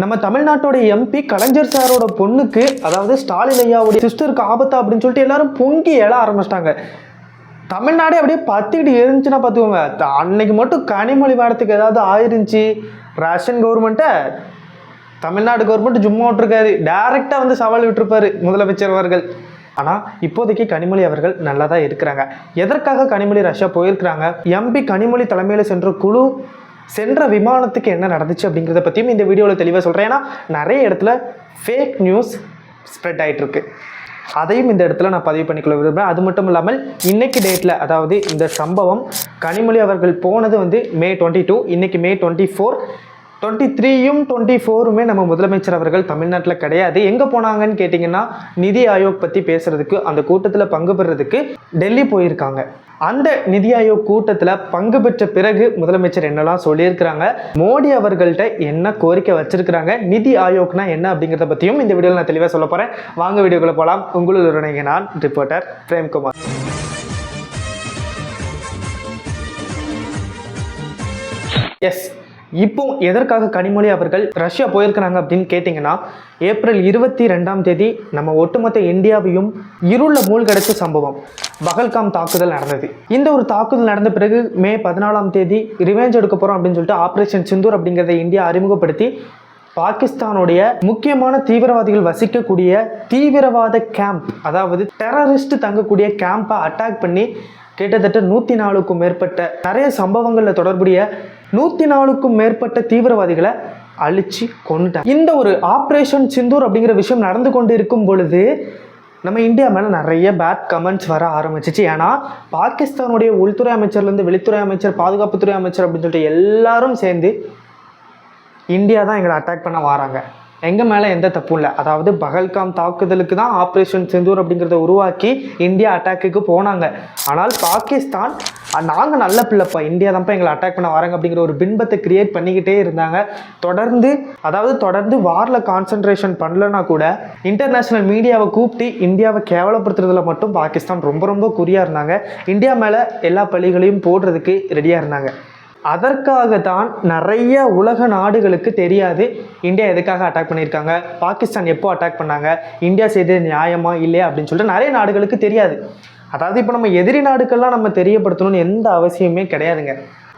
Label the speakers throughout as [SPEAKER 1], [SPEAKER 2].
[SPEAKER 1] நம்ம தமிழ்நாட்டோட எம்பி கலைஞர் சாரோட பொண்ணுக்கு அதாவது ஸ்டாலின் ஐயாவுடைய சிஸ்டருக்கு ஆபத்தா அப்படின்னு சொல்லிட்டு எல்லாரும் பொங்கி எழ ஆரம்பிச்சிட்டாங்க. தமிழ்நாடே அப்படியே பத்திக்கிட்டு இருந்துச்சுன்னா பார்த்துக்கோங்க. அன்னைக்கு மட்டும் கனிமொழி மேடத்துக்கு ஏதாவது ஆயிருந்துச்சு. ரஷ்யன் கவர்மெண்ட்டை தமிழ்நாடு கவர்மெண்ட் சும்மா விட்டுருக்காரு. டேரெக்டாக வந்து சவால் விட்டுருப்பாரு முதலமைச்சர் அவர்கள். ஆனால் இப்போதைக்கு கனிமொழி அவர்கள் நல்லா தான் இருக்கிறாங்க. எதற்காக கனிமொழி ரஷ்யா போயிருக்கிறாங்க? எம்பி கனிமொழி தலைமையில் சென்ற குழு சென்ற விமானத்துக்கு என்ன நடந்துச்சு அப்படிங்கிறத பற்றியும் இந்த வீடியோவில் தெளிவாக சொல்கிறேன் ஏன்னா நிறைய இடத்துல ஃபேக் நியூஸ் ஸ்ப்ரெட் ஆகிட்டுருக்கு அதையும் இந்த இடத்துல நான் பதிவு பண்ணிக்கொள்ள விரும்புகிறேன் அது மட்டும் இல்லாமல் இன்னைக்கு டேட்டில் அதாவது இந்த சம்பவம் கனிமொழி அவர்கள் போனது வந்து மே டுவெண்ட்டி டூ இன்றைக்கி மே டுவெண்ட்டி ஃபோர் டுவெண்ட்டி த்ரீயும் டுவெண்ட்டி ஃபோருமே நம்ம முதலமைச்சர் அவர்கள் தமிழ்நாட்டில் கிடையாது. எங்கே போனாங்கன்னு கேட்டிங்கன்னா நிதி ஆயோக் பற்றி பேசுறதுக்கு அந்த கூட்டத்தில் பங்கு பெறுறதுக்கு டெல்லி போயிருக்காங்க. அந்த நிதி ஆயோக் கூட்டத்தில் பங்கு பெற்ற பிறகு முதலமைச்சர் என்னெல்லாம் சொல்லியிருக்கிறாங்க மோடி அவர்கள்ட்ட என்ன கோரிக்கை வச்சிருக்கிறாங்க நிதி ஆயோக்னா என்ன அப்படிங்கிறத பற்றியும் இந்த வீடியோவில் நான் தெளிவாக சொல்ல போகிறேன் வாங்க வீடியோக்குள்ள போகலாம் உங்களுடைய நான் ரிப்போர்ட்டர் பிரேம்குமார். எஸ் இப்போ எதற்காக கனிமொழி அவர்கள் ரஷ்யா போயிருக்கிறாங்க அப்படின்னு கேட்டிங்கன்னா ஏப்ரல் இருபத்தி ரெண்டாம் தேதி நம்ம ஒட்டுமொத்த இந்தியாவையும் இருள மூழ்கடைச்ச சம்பவம். பகல்காம் தாக்குதல் நடந்தது. இந்த ஒரு தாக்குதல் நடந்த பிறகு மே பதினாலாம் தேதி ரிவெஞ்ச் எடுக்க போகிறோம் அப்படின்னு சொல்லிட்டு ஆப்ரேஷன் சிந்தூர் அப்படிங்கிறத இந்தியா அறிமுகப்படுத்தி பாகிஸ்தானுடைய முக்கியமான தீவிரவாதிகள் வசிக்கக்கூடிய தீவிரவாத கேம்ப் அதாவது டெரரிஸ்ட் தங்கக்கூடிய கேம்பை அட்டாக் பண்ணி கிட்டத்தட்ட நூற்றி நாலுக்கும் மேற்பட்ட நிறைய சம்பவங்களில் தொடர்புடைய நூற்றி நாலுக்கும் மேற்பட்ட தீவிரவாதிகளை அழிச்சு கொண்டுட்டாங்க இந்த ஒரு ஆப்ரேஷன் சிந்தூர் அப்படிங்கிற விஷயம் நடந்து கொண்டு இருக்கும் பொழுது நம்ம இந்தியா மேலே நிறைய பேட் கமெண்ட்ஸ் வர ஆரம்பிச்சிச்சு. ஏன்னா பாகிஸ்தானுடைய உள்துறை அமைச்சர்லேருந்து வெளித்துறை அமைச்சர் பாதுகாப்புத்துறை அமைச்சர் அப்படின்னு சொல்லிட்டு எல்லாரும் சேர்ந்து இந்தியா தான் எங்களை அட்டாக் பண்ண வராங்க. எங்கள் மேலே எந்த தப்பும் இல்லை. அதாவது பகல்காம் தாக்குதலுக்கு தான் ஆப்ரேஷன் செந்தூர் அப்படிங்கிறத உருவாக்கி இந்தியா அட்டாக்குக்கு போனாங்க. ஆனால் பாகிஸ்தான் நாங்கள் நல்ல பிள்ளைப்பா. இந்தியா தான்ப்பா எங்களை அட்டாக் பண்ண வராங்க அப்படிங்கிற ஒரு பின்பத்தை கிரியேட் பண்ணிக்கிட்டே இருந்தாங்க. தொடர்ந்து அதாவது தொடர்ந்து வாரில் கான்சென்ட்ரேஷன் பண்ணலன்னா கூட இன்டர்நேஷ்னல் மீடியாவை கூப்பிட்டு இந்தியாவை கேவலப்படுத்துறதுல மட்டும் பாகிஸ்தான் ரொம்ப ரொம்ப குறியாக இருந்தாங்க. இந்தியா மேலே எல்லா பள்ளிகளையும் போடுறதுக்கு ரெடியாக இருந்தாங்க. அதற்காக தான் நிறைய உலக நாடுகளுக்கு தெரியாது இந்தியா எதுக்காக அட்டாக் பண்ணியிருக்காங்க. பாகிஸ்தான் எப்போ அட்டாக் பண்ணாங்க? இந்தியா செய்தது நியாயமா இல்லையா அப்படின்னு சொல்லிட்டு நிறைய நாடுகளுக்கு தெரியாது. அதாவது இப்போ நம்ம எதிரி நாடுக்கெல்லாம் நம்ம தெரியப்படுத்தணும்னு எந்த அவசியமே கிடையாதுங்க.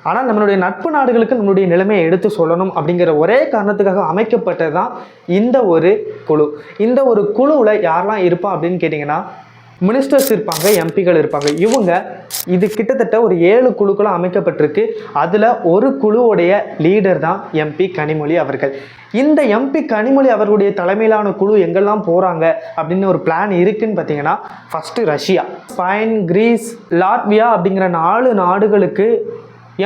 [SPEAKER 1] ஆனால் நம்மளுடைய நட்பு நாடுகளுக்கு நம்மளுடைய நிலைமையை எடுத்து சொல்லணும் அப்படிங்கிற ஒரே காரணத்துக்காக அமைக்கப்பட்டது தான் இந்த ஒரு குழு. இந்த ஒரு குழுவில் யாரெல்லாம் இருப்பா அப்படின்னு கேட்டிங்கன்னா மினிஸ்டர்ஸ் இருப்பாங்க எம்பிகள் இருப்பாங்க. இவங்க இது கிட்டத்தட்ட ஒரு ஏழு குழுக்களாக அமைக்கப்பட்டிருக்கு. அதில் ஒரு குழுவுடைய லீடர் தான் எம்பி கனிமொழி அவர்கள். இந்த எம்பி கனிமொழி அவர்களுடைய தலைமையிலான குழு எங்கெல்லாம் போகிறாங்க அப்படின்னு ஒரு பிளான் இருக்குன்னு பார்த்தீங்கன்னா first Russia. Spain Greece Latvia அப்படிங்கிற நாலு நாடுகளுக்கு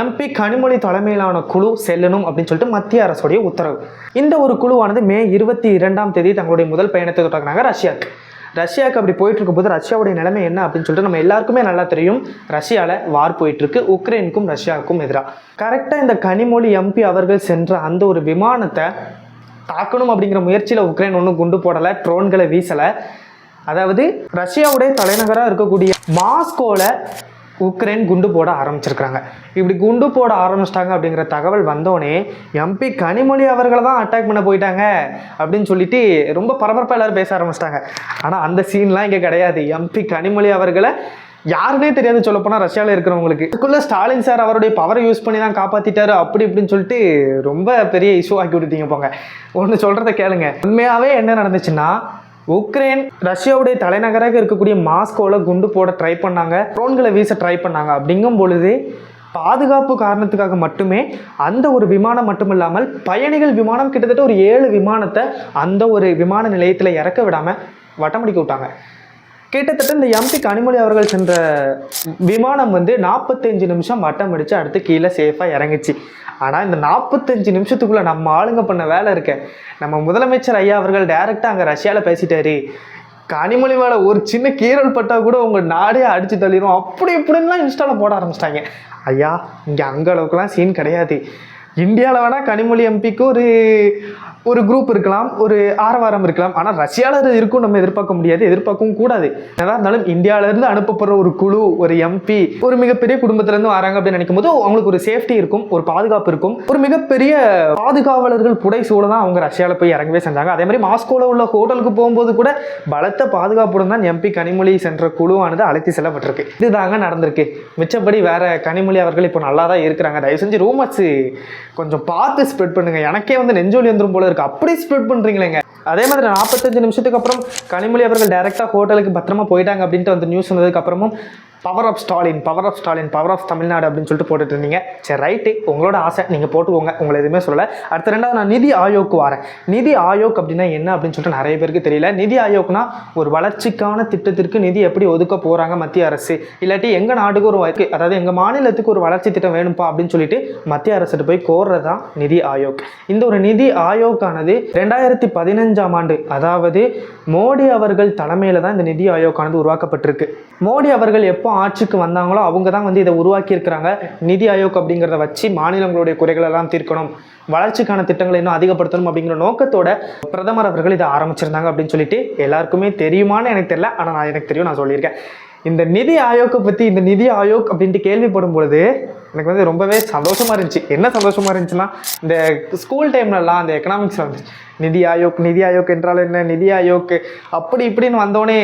[SPEAKER 1] எம்பி கனிமொழி தலைமையிலான குழு செல்லணும் அப்படின்னு சொல்லிட்டு மத்திய அரசுடைய உத்தரவு. இந்த ஒரு குழுவானது மே இருபத்தி இரண்டாம் தேதி தங்களுடைய முதல் பயணத்தை தொடங்கினாங்க ரஷ்யாவுக்கு. ரஷ்யாவுக்கு அப்படி போயிட்டு இருக்கும்போது ரஷ்யாவுடைய நிலைமை என்ன அப்படின்னு சொல்லிட்டு நம்ம எல்லாருக்குமே நல்லா தெரியும். ரஷ்யாவில் வார் போயிட்டுருக்கு. உக்ரைனுக்கும் ரஷ்யாவுக்கும் எதிராக கரெக்டாக இந்த கனிமொழி எம்பி அவர்கள் சென்ற அந்த ஒரு விமானத்தை தாக்கணும் அப்படிங்கிற முயற்சியில் உக்ரைன் ஒன்றும் குண்டு போடலை ட்ரோன்களை வீசலை. அதாவது ரஷ்யாவுடைய தலைநகராக இருக்கக்கூடிய மாஸ்கோவில் உக்ரைன் குண்டு போட ஆரம்பிச்சிருக்கிறாங்க. இப்படி குண்டு போட ஆரம்பிச்சிட்டாங்க அப்படிங்கிற தகவல் வந்தோடனே எம்பி கனிமொழி அவர்களை தான் அட்டாக் பண்ண போயிட்டாங்க அப்படின்னு சொல்லிட்டு ரொம்ப பரபரப்பாக எல்லோரும் பேச ஆரம்பிச்சிட்டாங்க. ஆனால் அந்த சீன்லாம் இங்கே கிடையாது. எம்பி கனிமொழி அவர்களை யாருனே தெரியாது சொல்லப்போனால் ரஷ்யாவில் இருக்கிறவங்களுக்கு. இதுக்குள்ளே ஸ்டாலின் சார் அவருடைய பவரை யூஸ் பண்ணி தான் காப்பாற்றிட்டாரு அப்படி இப்படின்னு சொல்லிட்டு ரொம்ப பெரிய இஷ்யூ ஆக்கி விட்டுட்டீங்க போங்க. ஒன்று சொல்கிறத கேளுங்க. உண்மையாகவே என்ன நடந்துச்சுன்னா உக்ரைன் ரஷ்யாவுடைய தலைநகராக இருக்கக்கூடிய மாஸ்கோவில் குண்டு போட ட்ரை பண்ணாங்க. ட்ரோன்களை வீச ட்ரை பண்ணாங்க. அப்படிங்கும் பொழுது பாதுகாப்பு காரணத்துக்காக மட்டுமே அந்த ஒரு விமானம் மட்டும் இல்லாமல் பயணிகள் விமானம் கிட்டத்தட்ட ஒரு ஏழு விமானத்தை அந்த ஒரு விமான நிலையத்தில் இறக்க விடாமல் வட்டமடிக்க விட்டாங்க. கிட்டத்தட்ட இந்த எம்பி கனிமொழி அவர்கள் சென்ற விமானம் வந்து நாற்பத்தஞ்சு நிமிஷம் வட்டம் அடித்து அடுத்து கீழே சேஃபாக இறங்குச்சு. ஆனால் இந்த நாற்பத்தஞ்சு நிமிஷத்துக்குள்ளே நம்ம ஆளுங்க பண்ண வேலை இருக்க. நம்ம முதலமைச்சர் ஐயா அவர்கள் டைரெக்டாக அங்கே ரஷ்யாவில் பேசிட்டாரு. கனிமொழி மேலே ஒரு சின்ன கீரல் பட்டால் கூட உங்கள் நாடே அடித்து தள்ளிடும் அப்படி இப்படின்லாம் இன்ஸ்டாவில் போட ஆரம்பிச்சிட்டாங்க. ஐயா இங்கே அங்கே அளவுக்குலாம் சீன் கிடையாது. இந்தியாவில் வேணால் கனிமொழி எம்பிக்கு ஒரு ஒரு குரூப் இருக்கலாம் ஒரு ஆரவாரம் இருக்கலாம். ஆனால் ரஷ்யாவில் இருக்கும் நம்ம எதிர்பார்க்க முடியாது எதிர்பார்க்கவும் கூடாது. எதாக இருந்தாலும் இந்தியாவிலேருந்து அனுப்பப்படுற ஒரு குழு ஒரு எம்பி ஒரு மிகப்பெரிய குடும்பத்திலேருந்து வராங்க அப்படின்னு நினைக்கும் போது அவங்களுக்கு ஒரு சேஃப்டி இருக்கும் ஒரு பாதுகாப்பு இருக்கும். ஒரு மிகப்பெரிய பாதுகாவலர்கள் புடை சூழ தான் அவங்க ரஷ்யாவில் போய் இறங்கவே செஞ்சாங்க. அதே மாதிரி மாஸ்கோவில் உள்ள ஹோட்டலுக்கு போகும்போது கூட பலத்த பாதுகாப்புடன் தான் எம்பி கனிமொழி சென்ற குழுவானது அழைத்து செல்லப்பட்டிருக்கு. இதுதாங்க நடந்திருக்கு. மிச்சப்படி வேற கனிமொழி அவர்கள் இப்போ நல்லா தான் இருக்கிறாங்க. தயவு செஞ்சு ரூமர்ஸ் கொஞ்சம் பார்த்து ஸ்ப்ரெட் பண்ணுங்க. எனக்கே வந்து நெஞ்சோலி வந்துரும் போல இருக்கு. அப்படி ஸ்ப்ரெட் பண்றீங்களேங்க. அதே மாதிரி நாற்பத்தஞ்சு நிமிஷத்துக்கு அப்புறம் கனிமொழி அவர்கள் டேரெக்டாக ஹோட்டலுக்கு பத்திரமா போயிட்டாங்க அப்படின்ட்டு வந்து news வந்ததுக்கப்புறமும் power of Stalin power of Stalin power of Tamil Nadu அப்படின்னு சொல்லிட்டு போட்டுட்டு இருந்தீங்க. சரி ரைட்டு உங்களோட ஆசை நீங்கள் போட்டுக்கோங்க. உங்களை எதுவுமே சொல்லலை. அடுத்த ரெண்டாவது நான் நிதி ஆயோக்கு வரேன். நிதி ஆயோக் அப்படின்னா என்ன அப்படின்னு சொல்லிட்டு நிறைய பேருக்கு தெரியல. நிதி ஆயோக்னா ஒரு வளர்ச்சிக்கான திட்டத்திற்கு நிதி எப்படி ஒதுக்க போகிறாங்க மத்திய அரசு? இல்லாட்டி எங்கள் நாட்டுக்கு ஒரு வழக்கு அதாவது எங்கள் மாநிலத்துக்கு ஒரு வளர்ச்சி திட்டம் வேணும்ப்பா அப்படின்னு சொல்லிட்டு மத்திய அரசுட்டு போய் கோர்றது தான் நிதி ஆயோக். இந்த ஒரு நிதி ஆயோக்கானது ரெண்டாயிரத்தி பதினஞ்சாம் ஆண்டு அதாவது மோடி அவர்கள் தலைமையில் தான் இந்த நிதி ஆயோக்கானது உருவாக்கப்பட்டிருக்கு. மோடி அவர்கள் எப்போ ஆட்சிக்கு வந்தாங்களோ அவங்க தான் வந்து இதை உருவாக்கி இருக்கிறாங்க நிதி ஆயோக் அப்படிங்கிறத வச்சு மாநிலங்களுடைய குறைகள் எல்லாம் தீர்க்கணும். வளர்ச்சிக்கான திட்டங்களை இன்னும் அதிகப்படுத்தணும் அப்படிங்கிற நோக்கத்தோட பிரதமர் அவர்கள் இதை ஆரம்பிச்சிருந்தாங்க அப்படின்னு சொல்லிட்டு எல்லாருக்குமே தெரியுமான்னு எனக்கு தெரியல. ஆனால் நான் எனக்கு தெரியும் நான் சொல்லியிருக்கேன். இந்த நிதி ஆயோக்கை பற்றி இந்த நிதி ஆயோக் அப்படின்ட்டு கேள்விப்படும் பொழுது எனக்கு வந்து ரொம்பவே சந்தோஷமா இருந்துச்சு. என்ன சந்தோஷமா இருந்துச்சுன்னா இந்த ஸ்கூல் டைம்லலாம் அந்த எக்கனாமிக்ஸ் வந்து நிதி ஆயோக் நிதி ஆயோக் என்றால் என்ன நிதி ஆயோக் அப்படி இப்படின்னு வந்தோடனே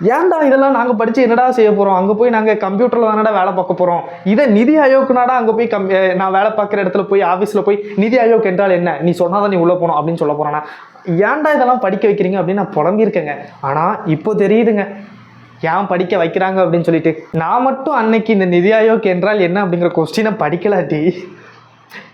[SPEAKER 1] ஏன்டா இதெல்லாம் நாங்கள் படித்து என்னடா செய்ய போகிறோம் அங்கே போய் நாங்கள் கம்ப்யூட்டரில் தானடா வேலை பார்க்க போகிறோம் இதை நிதி ஆயோக்குனாடா அங்கே போய் கம் நான் வேலை பார்க்குற இடத்துல போய் ஆஃபீஸில் போய் நிதி ஆயோக் என்றால் என்ன? நீ சொன்னால் தான் நீ உள்ளே போகணும் அப்படின்னு சொல்ல போகிறேன்னா ஏன்டா இதெல்லாம் படிக்க வைக்கிறீங்க அப்படின்னு நான் புலம்பியிருக்கேங்க. ஆனால் இப்போ தெரியுதுங்க. ஏன் படிக்க வைக்கிறாங்க அப்படின்னு சொல்லிட்டு நான் மட்டும் அன்னைக்கு இந்த நிதி ஆயோக் என்றால் என்ன அப்படிங்கிற கொஸ்டினை படிக்கலாட்டி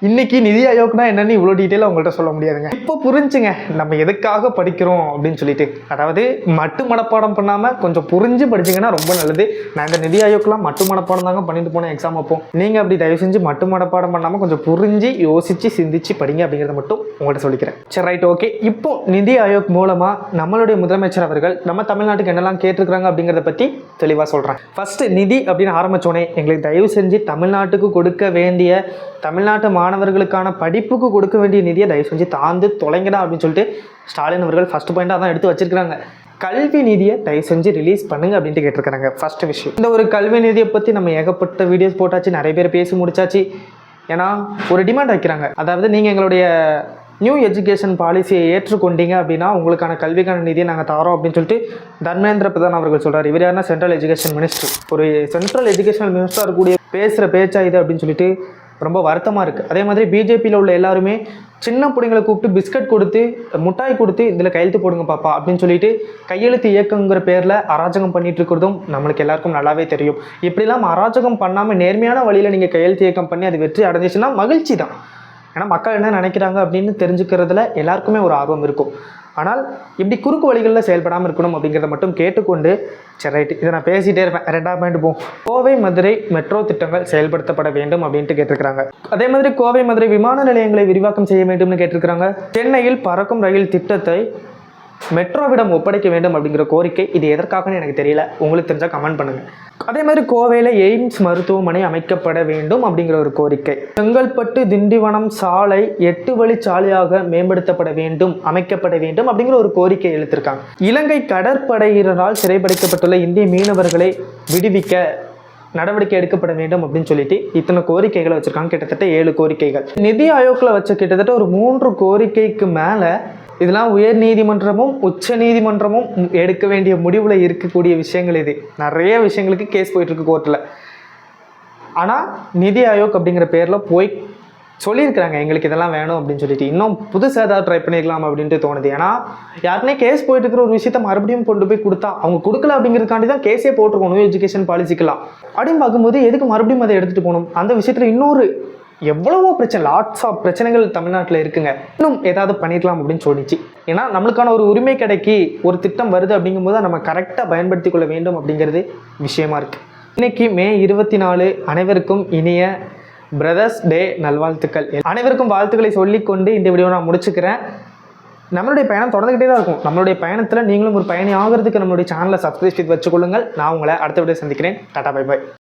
[SPEAKER 1] இன்னைக்கு நிதி ஆயோக்னா என்னன்னு இவ்வளோ டீட்டெயிலாக உங்கள்கிட்ட சொல்ல முடியாதுங்க. இப்போ புரிஞ்சுங்க நம்ம எதுக்காக படிக்கிறோம் அப்படின்னு சொல்லிட்டு. அதாவது மட்டு மனப்பாடம் பண்ணாமல் கொஞ்சம் புரிஞ்சு படிச்சீங்கன்னா ரொம்ப நல்லது. நான் இந்த நிதி ஆயோக்கெலாம் மட்டு மனப்பாடம் தாங்க பண்ணிட்டு போனேன் எக்ஸாம் அப்போ. நீங்கள் அப்படி தயவு செஞ்சு மட்டு மனப்பாடம் பண்ணாமல் கொஞ்சம் புரிஞ்சு யோசிச்சு சிந்திச்சு படிங்க அப்படிங்கிறத மட்டும் உங்கள்கிட்ட சொல்லிக்கிறேன். சரி ரைட் ஓகே இப்போ நிதி ஆயோக் மூலமாக நம்மளுடைய முதலமைச்சர் அவர்கள் நம்ம தமிழ்நாட்டுக்கு என்னெல்லாம் கேட்டிருக்கிறாங்க அப்படிங்கிறத பற்றி தெளிவாக சொல்கிறேன் ஃபர்ஸ்ட் நிதி அப்படின்னு ஆரம்பித்தோடனே எங்களுக்கு தயவு செஞ்சு தமிழ்நாட்டுக்கு கொடுக்க வேண்டிய தமிழ்நாட்டு மாணவர்களுக்கான படிப்புக்கு கொடுக்க வேண்டிய நிதியை தயவு செஞ்சு தாந்து தொலைங்கடா அப்படின்னு சொல்லிட்டு ஸ்டாலின் அவர்கள் ஃபர்ஸ்ட் பாயிண்டாக தான் எடுத்து வச்சிருக்காங்க கல்வி நிதியை தயவு செஞ்சு ரிலீஸ் பண்ணுங்க அப்படின்ட்டு கேட்டிருக்கிறாங்க. ஃபர்ஸ்ட் விஷயம். இந்த ஒரு கல்வி நிதியை பற்றி நம்ம ஏகப்பட்ட வீடியோஸ் போட்டாச்சு நிறைய பேர் பேசி முடிச்சாச்சு. ஏன்னா ஒரு டிமாண்ட் வைக்கிறாங்க. அதாவது நீங்கள் எங்களுடைய நியூ எஜுகேஷன் பாலிசியை ஏற்றுக்கொண்டீங்க அப்படின்னா உங்களுக்கான கல்விக்கான நிதியை நாங்கள் தரோம் அப்படின்னு சொல்லிட்டு தர்மேந்திர பிரதான் அவர்கள் சொல்கிறார் இவர் யாருன்னா சென்ட்ரல் எஜுகேஷன் மினிஸ்டர் ஒரு சென்ட்ரல் எஜுகேஷனல் மினிஸ்டராக இருக்கக்கூடிய பேசுகிற பேச்சா இது அப்படின்னு சொல்லிட்டு ரொம்ப வருத்தமாக இருக்குது அதே மாதிரி பிஜேபியில் உள்ள எல்லாருமே சின்ன பிள்ளைங்களை கூப்பிட்டு பிஸ்கட் கொடுத்து முட்டாய் கொடுத்து இதில் கையெழுத்து போடுங்க பாப்பா அப்படின்னு சொல்லிட்டு கையெழுத்து இயக்கங்கிற பேரில் அராஜகம் பண்ணிட்டு இருக்கிறதும் நம்மளுக்கு எல்லாருக்கும் நல்லாவே தெரியும். இப்படிலாம் அராஜகம் பண்ணாமல் நேர்மையான வழியில் நீங்கள் கையெழுத்து இயக்கம் பண்ணி அது வெற்றி அடைஞ்சிச்சுன்னா மகிழ்ச்சி தான் ஏன்னா மக்கள் என்ன நினைக்கிறாங்க அப்படின்னு தெரிஞ்சுக்கிறதுல எல்லாருக்குமே ஒரு ஆர்வம் இருக்கும். ஆனால் இப்படி குறுக்கு வழிகளில் செயல்படாமல் இருக்கணும் அப்படிங்கிறத மட்டும் கேட்டுக்கொண்டு சரி ரைட்டு இதை நான் பேசிகிட்டே இருப்பேன். ரெண்டாவது பாயிண்ட் போம் கோவை மதுரை மெட்ரோ திட்டங்கள் செயல்படுத்தப்பட வேண்டும் அப்படின்ட்டு கேட்டிருக்கிறாங்க. அதே மாதிரி கோவை மதுரை விமான நிலையங்களை விரிவாக்கம் செய்ய வேண்டும்னு கேட்டிருக்கிறாங்க. சென்னையில் பறக்கும் ரயில் திட்டத்தை மெட்ரோவிடம் ஒப்படைக்க வேண்டும் அப்படிங்கிற கோரிக்கை இது எதற்காகன்னு எனக்கு தெரியல. உங்களுக்கு தெரிஞ்சால் கமெண்ட் பண்ணுங்கள் அதே மாதிரி கோவையில் எய்ம்ஸ் மருத்துவமனை அமைக்கப்பட வேண்டும் அப்படிங்கிற ஒரு கோரிக்கை. செங்கல்பட்டு திண்டிவனம் சாலை எட்டு வழி சாலையாக மேம்படுத்தப்பட வேண்டும் அமைக்கப்பட வேண்டும் அப்படிங்கிற ஒரு கோரிக்கை எழுத்திருக்காங்க. இலங்கை கடற்படையினரால் சிறைப்படைக்கப்பட்டுள்ள இந்திய மீனவர்களை விடுவிக்க நடவடிக்கை எடுக்கப்பட வேண்டும் அப்படின்னு சொல்லிட்டு இத்தனை கோரிக்கைகளை வச்சிருக்காங்க. கிட்டத்தட்ட ஏழு கோரிக்கைகள். நிதி ஆயோக்கில் வச்ச கிட்டத்தட்ட ஒரு மூன்று கோரிக்கைக்கு மேலே இதெல்லாம் உயர் நீதிமன்றமும் உச்ச நீதிமன்றமும் எடுக்க வேண்டிய முடிவில் இருக்கக்கூடிய விஷயங்கள் இது. நிறைய விஷயங்களுக்கு கேஸ் போயிட்டுருக்கு கோர்ட்டில் ஆனால் நிதி ஆயோக் அப்படிங்கிற பேரில் போய் சொல்லியிருக்கிறாங்க எங்களுக்கு இதெல்லாம் வேணும் அப்படின்னு சொல்லிட்டு. இன்னும் புதுசாக ஏதாவது ட்ரை பண்ணிக்கலாம் அப்படின்ட்டு தோணுது. ஏன்னா யாருனே கேஸ் போயிட்டு இருக்கிற ஒரு விஷயத்த மறுபடியும் கொண்டு போய் கொடுத்தா அவங்க கொடுக்கல அப்படிங்கிறதுக்காண்டி தான் கேஸே போட்டிருக்கணும் எஜுகேஷன் பாலிசிக்கெலாம் அப்படின்னு பார்க்கும்போது எதுக்கு மறுபடியும் அதை எடுத்துகிட்டு போகணும்? அந்த விஷயத்தில் இன்னொரு எவ்வளவோ பிரச்சனை லாட்ஸ் ஆஃப் பிரச்சனைகள் தமிழ்நாட்டில் இருக்குங்க. இன்னும் ஏதாவது பண்ணிடலாம் அப்படின்னு சொல்லிச்சு ஏன்னா நம்மளுக்கான ஒரு உரிமை கிடைக்கி ஒரு திட்டம் வருது அப்படிங்கும்போது நம்ம கரெக்டாக பயன்படுத்தி கொள்ள வேண்டும் அப்படிங்கிறது விஷயமா இருக்கு. இன்னைக்கு மே இருபத்தி நாலு அனைவருக்கும் இனிய பிரதர்ஸ் டே நல்வாழ்த்துக்கள். அனைவருக்கும் வாழ்த்துக்களை சொல்லிக்கொண்டு இந்த வீடியோ நான் முடிச்சுக்கிறேன். நம்மளுடைய பயணம் தொடர்ந்துகிட்டே தான் இருக்கும். நம்மளுடைய பயணத்தில் நீங்களும் ஒரு பயணி ஆகிறதுக்கு நம்மளுடைய சேனலை சப்ஸ்கிரைப் செய்து வச்சுக்கொள்ளுங்கள். நான் உங்களை அடுத்த வீடியோ சந்திக்கிறேன். Tata bye by